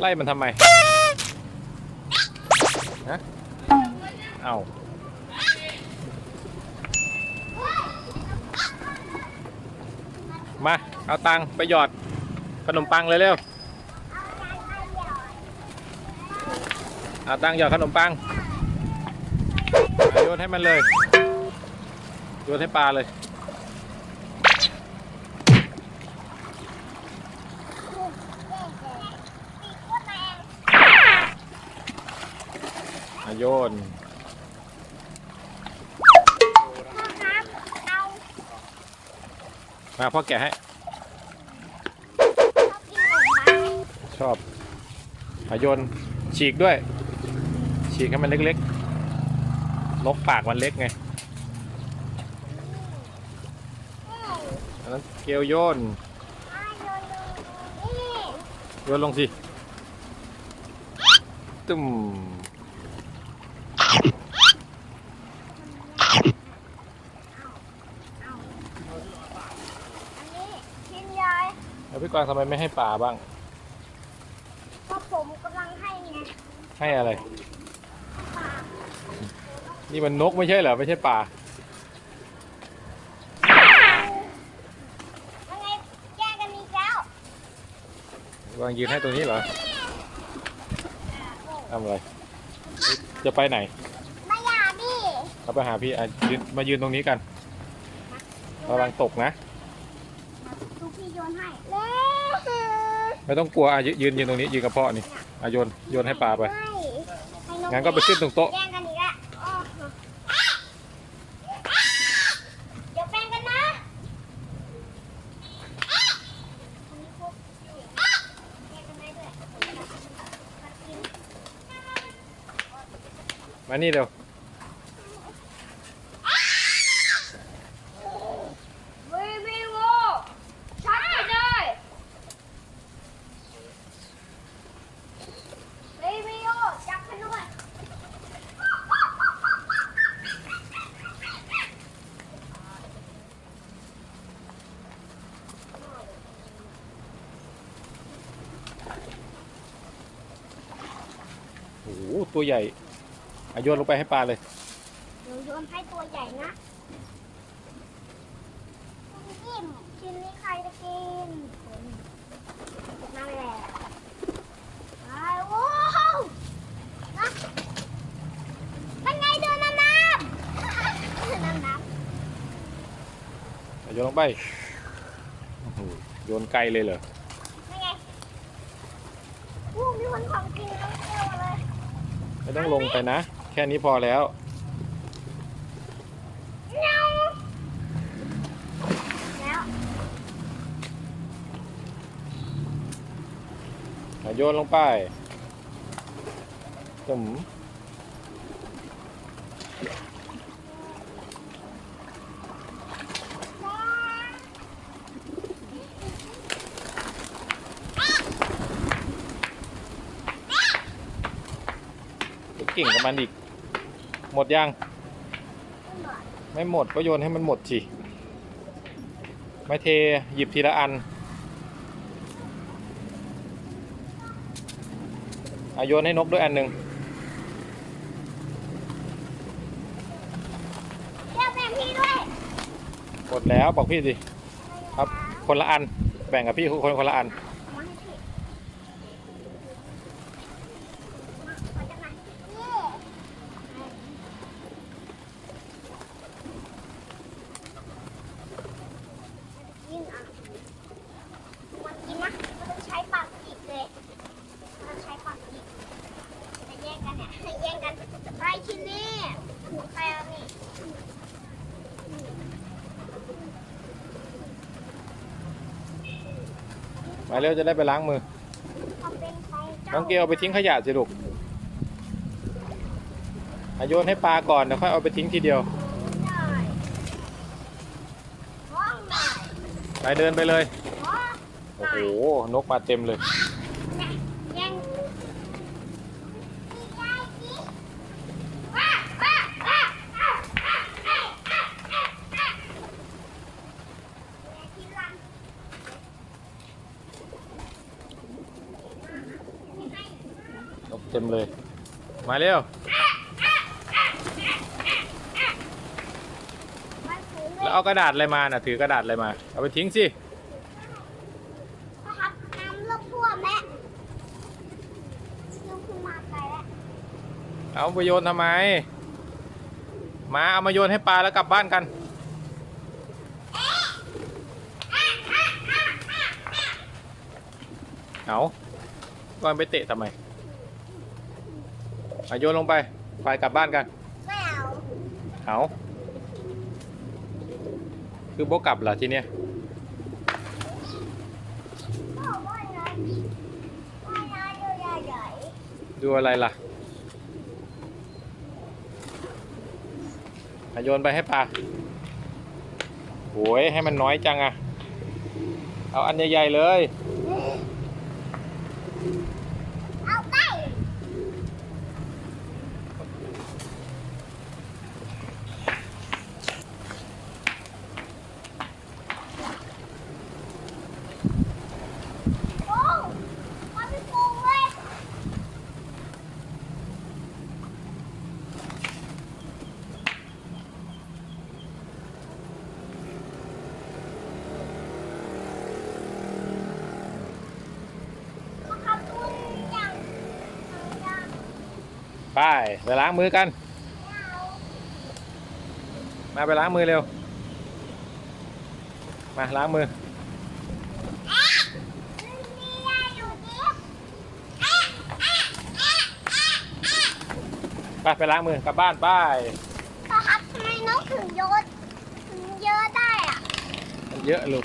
ไล่มันทำไมฮะเอามา เอาตังค์ไปหยอด ขนมปังเลยเร็ว เอาตังค์หยอดขนมปังโยนให้มันเลย โยนให้ปลาเลย โยนมาพ่อแกะให้ ชอบอาโยนฉีกด้วย ฉีกให้มันเล็กๆนกปากมันเล็กไงอันนั้นเกลียวโยนโยนลงสิตึม แล้วพี่กวางทำไมไม่ให้ปลาบ้างก็ผมกำลังให้ไงให้อะไรปลานี่มันนกไม่ใช่เหรอ ไม่ใช่ปลายังไงแยกกันอีกแล้ววางยืนให้ตรงนี้เหรอทำอะไร จะไปไหนไม่อยากดิ เราไปหาพี่อะยืนมายืนตรงนี้กันระวังตกนะดูพี่โยนให้เร็วไม่ต้องกลัวอะยืนยืนยืนตรงนี้ยืนกับพ่อนี่อะโยนโยนให้ปลาไป ให้ให้นงั้นก็ไปขึ้นตรงโต๊ะ แย่งกันอีกแล้วอ้อเดี๋ยวแป้งกันนะแย่งกันได้ด้วยมากินมานี่เร็ววิวิโวชัดไปเลยวิวิโวจับกันด้วย โอ้โห ตัวใหญ่อะโยนลงไปให้ปลาเลยเดี๋ยวโยนให้ตัวใหญ่นะจิ้มชิ้นนี้ใครจะกินผมนั่นแหละไปโว้วนะเป็นไงเดินน้ำน้ำเดินน้ำน้อะโยนลงไปโอ้โหโยนไกลเลยเหรอำเป็นไงวู้มีคนของกินทั้งเที่ยวเลย ไม่ต้องลงไปนะ แค่นี้พอแล้วเงาแล้วอะโยนลงไปจุ๋มเดี๋ยวเก่งกับมันอีก หมดยัง ไม่หมดก็โยนให้มันหมดสิไม่เทหยิบทีละอันอาโยนให้นกด้วยอันหนึ่งเรียกแม่พี่ด้วยหมดแล้วบอกพี่สิครับคนละอันแบ่งกับพี่คนคนละอัน มาให้พี่มาขอจับหน่อยเย้กินอะมันกินนะมันต้องใช้ปากจิกเลยมันต้องใช้ปากจิกจะแย่งกันเนี่ยแย่งกันไปชิ้นนี้ของใครเอานี่ มาเร็วจะได้ไปล้างมือเอาเป็นของเจ้าน้องเกลเอาไปทิ้งขยะสิลูกอาโยนให้ปลาก่อนเดี๋ยวค่อยเอาไปทิ้งทีเดียวได้ห้องไหนไปเดินไปเลยห้องโอ้โห นกมาเต็มเลย แย่งว้าว้าว้าอ้าวอ้าวอ้าวอ้าวอ้าวอ้าวกินลังให้ เต็มเลย มาเร็วมันถึงเลแล้ยวเอากระดาษอะไรมาน่ะ ถือกระดาษอะไรมา เอาไปทิ้งสินะครับน้ำลูกท่วมแล้วลูกขึ้นมาไกลแล้วเอาไปโยนทำไม มาเอามาโยนให้ปลาแล้วกลับบ้านกัน เอาก้อนไปเตะทำไมเอาโยนลงไป ไปกลับบ้านกัน ไม่เอา เอาคือโบกลับเหรอทีเนี้ยก็ว่ายน้ำว่ายน้ำดูใหญ่ดูอะไรล่ะเอาโยนไปให้ปลาโหยให้มันน้อยจังอะเอาอันใหญ่ๆเลย ๆเอาไปโอ้มาพี่ปูเว้ย มาขับตุนอย่างอย่าง ไปไปล้างมือกันไม่เอามาไปล้างมือเร็ว มาล้างมือมีอะไรอยู่ดิเอ๊ะเอ๊ะเอ๊ะเอ๊ะเอ๊ะไปไปล้างมือกลับบ้านไปต่อครับทำไมน้องถึงโยนถึงเยอะได้อะมันเยอะลูก